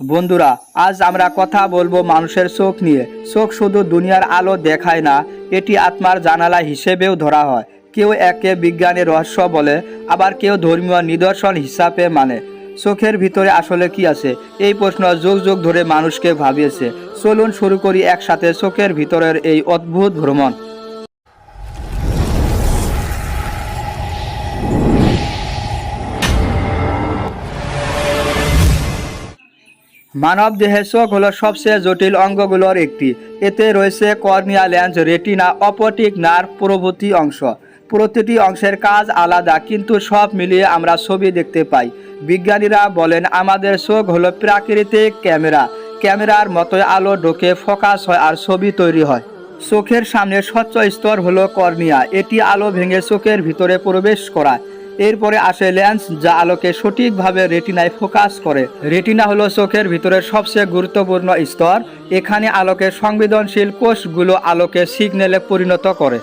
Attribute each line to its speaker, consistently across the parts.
Speaker 1: বন্ধুরা, আজ আমরা কথা বলব মানুষের চোখ নিয়ে। চোখ শুধু দুনিয়ার আলো দেখায় না, এটি আত্মার জানালা হিসেবেও ধরা হয়। কেউ একে বিজ্ঞানের রহস্য বলে, আবার কেউ ধর্মীয় নিদর্শন হিসাবে মানে। চোখের ভিতরে আসলে কি আছে? এই প্রশ্ন যুগ যুগ ধরে মানুষকে ভাবিয়েছে। চলুন শুরু করি একসাথে চোখের ভিতরের এই অদ্ভুত ভ্রমণ। মানব দেহের চোখ হলো সবচেয়ে জটিল অঙ্গগুলোর একটি। এতে রয়েছে cornea lens, retina, optic nerve প্রভৃতি অংশ। প্রতিটি অংশের কাজ আলাদা, কিন্তু সব মিলিয়ে আমরা ছবি দেখতে পাই। বিজ্ঞানীরা বলেন, আমাদের চোখ হলো প্রাকৃতিক ক্যামেরা। ক্যামেরার মতোই আলো ঢোকে, ফোকাস হয় আর ছবি তৈরি হয়। চোখের সামনে স্বচ্ছ স্তর হলো কর্নিয়া। এটি আলো ভেঙে চোখের ভিতরে প্রবেশ করায়। এরপরে আসে লেন্স, যা আলোকে সঠিকভাবে রেটিনায় ফোকাস করে। রেটিনা হলো চোখের ভিতরের সবচেয়ে গুরুত্বপূর্ণ স্তর। এখানে আলোকের সংবেদনশীল কোষগুলো আলোকে সিগন্যালে পরিণত করে।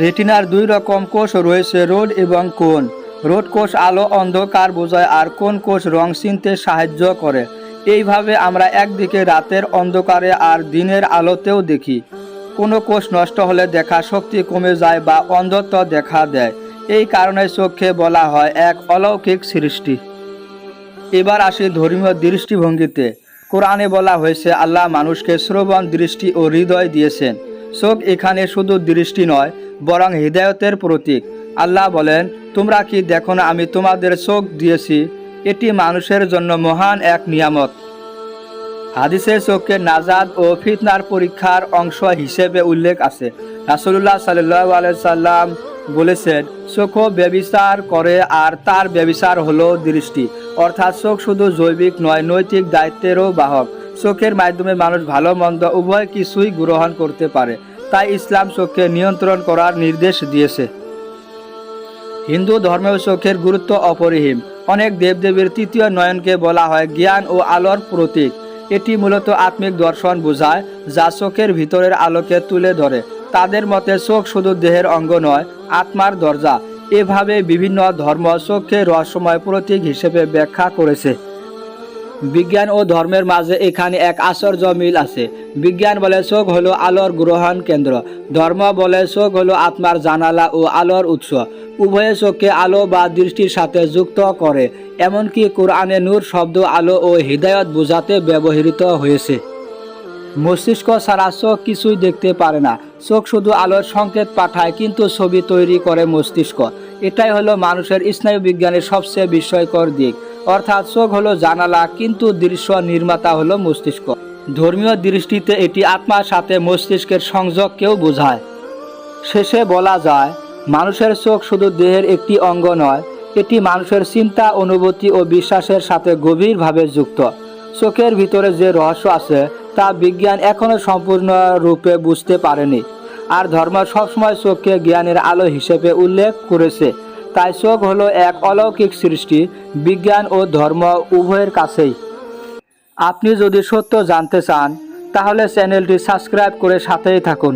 Speaker 1: রেটিনার দুই রকম কোষ রয়েছে, রোড এবং কোন রোড কোষ আলো অন্ধকার বোঝায় আর কোন কোষ রং চিনতে সাহায্য করে। এইভাবে আমরা একদিকে রাতের অন্ধকারে আর দিনের আলোতেও দেখি। কোনো কোষ নষ্ট হলে দেখা শক্তি কমে যায় বা অন্ধত্ব দেখা দেয়। এই কারণে চোখে বলা হয় এক অলৌকিক সৃষ্টি। এবার আসি ধর্মীয় দৃষ্টিভঙ্গিতে। কোরআনে বলা হয়েছে, আল্লাহ মানুষকে শ্রবণ, দৃষ্টি ও হৃদয় দিয়েছেন। চোখ এখানে শুধু দৃষ্টি নয়, বরং হৃদয়তের প্রতীক। আল্লাহ বলেন, তোমরা কি দেখো না আমি তোমাদের চোখ দিয়েছি? এটি মানুষের জন্য মহান এক নিয়ামত। হাদিসে চোখকে নাজাদ ও ফিতনার পরীক্ষার অংশ হিসেবে উল্লেখ আছে। রাসুল্লাহ সাল্লাহ সাল্লাম বলেছেন চোখ ব্যবিচার করে আর তার ব্যবিচার হলো দৃষ্টি। অর্থাৎ চোখ শুধু জৈবিক নয়, নৈতিক দায়িত্বেরও বাহক। চোখের মাধ্যমে মানুষ ভালো, মন্দ, উভয় কিছুই গ্রহণ করতে পারে। তাই ইসলাম চোখকে নিয়ন্ত্রণ করার নির্দেশ দিয়েছে। হিন্দু ধর্মেও চোখের গুরুত্ব অপরিহীম অনেক দেবদেবীর তৃতীয় নয়নকে বলা হয় জ্ঞান ও আলোর প্রতীক। এটি মূলত আত্মিক দর্শন বোঝায়, যা চোখের ভিতরের আলোকে তুলে ধরে। তাদের মতে চোখ শুধু দেহের অঙ্গ নয়, আত্মার দরজা। এভাবে বিভিন্ন ধর্ম চোখকে রহস্যময় প্রতীক হিসেবে ব্যাখ্যা করেছে। বিজ্ঞান ও ধর্মের মাঝে এখানে এক আশ্চর্য মিল আছে। বিজ্ঞান বলে চোখ হলো আলোর গ্রহণ কেন্দ্র। ধর্ম বলে চোখ হলো আত্মার জানালা ও আলোর উৎস। উভয়ে চোখকে আলো বা দৃষ্টির সাথে যুক্ত করে। এমনকি কোরআনে নূর শব্দ আলো ও হৃদায়ত বোঝাতে ব্যবহৃত হয়েছে। মস্তিষ্ক ছাড়া চোখ কিছুই দেখতে পারে না। চোখ শুধু আলোর সংকেত পাঠায়, কিন্তু ছবি তৈরি করে মস্তিষ্ক। এটাই হলো মানুষের স্নায়ু বিজ্ঞানের সবচেয়ে বিস্ময়কর দিক। অর্থাৎ চোখ হলো জানালা, কিন্তু দৃশ্য নির্মাতা হলো মস্তিষ্ক। ধর্মীয় দৃষ্টিতে এটি আত্মার সাথে মস্তিষ্কের সংযোগকেও বোঝায়। শেষে বলা যায়, মানুষের চোখ শুধু দেহের একটি অঙ্গ নয়, এটি মানুষের চিন্তা, অনুভূতি ও বিশ্বাসের সাথে গভীরভাবে যুক্ত। চোখের ভিতরে যে রহস্য আছে তা বিজ্ঞান এখনও সম্পূর্ণ রূপে বুঝতে পারেনি। আর ধর্ম সবসময় চোখকে জ্ঞানের আলো হিসেবে উল্লেখ করেছে। তাই চোখ হলো এক অলৌকিক সৃষ্টি, বিজ্ঞান ও ধর্ম উভয়ের কাছেই। আপনি যদি সত্য জানতে চান, তাহলে চ্যানেলটি সাবস্ক্রাইব করে সাথেই থাকুন।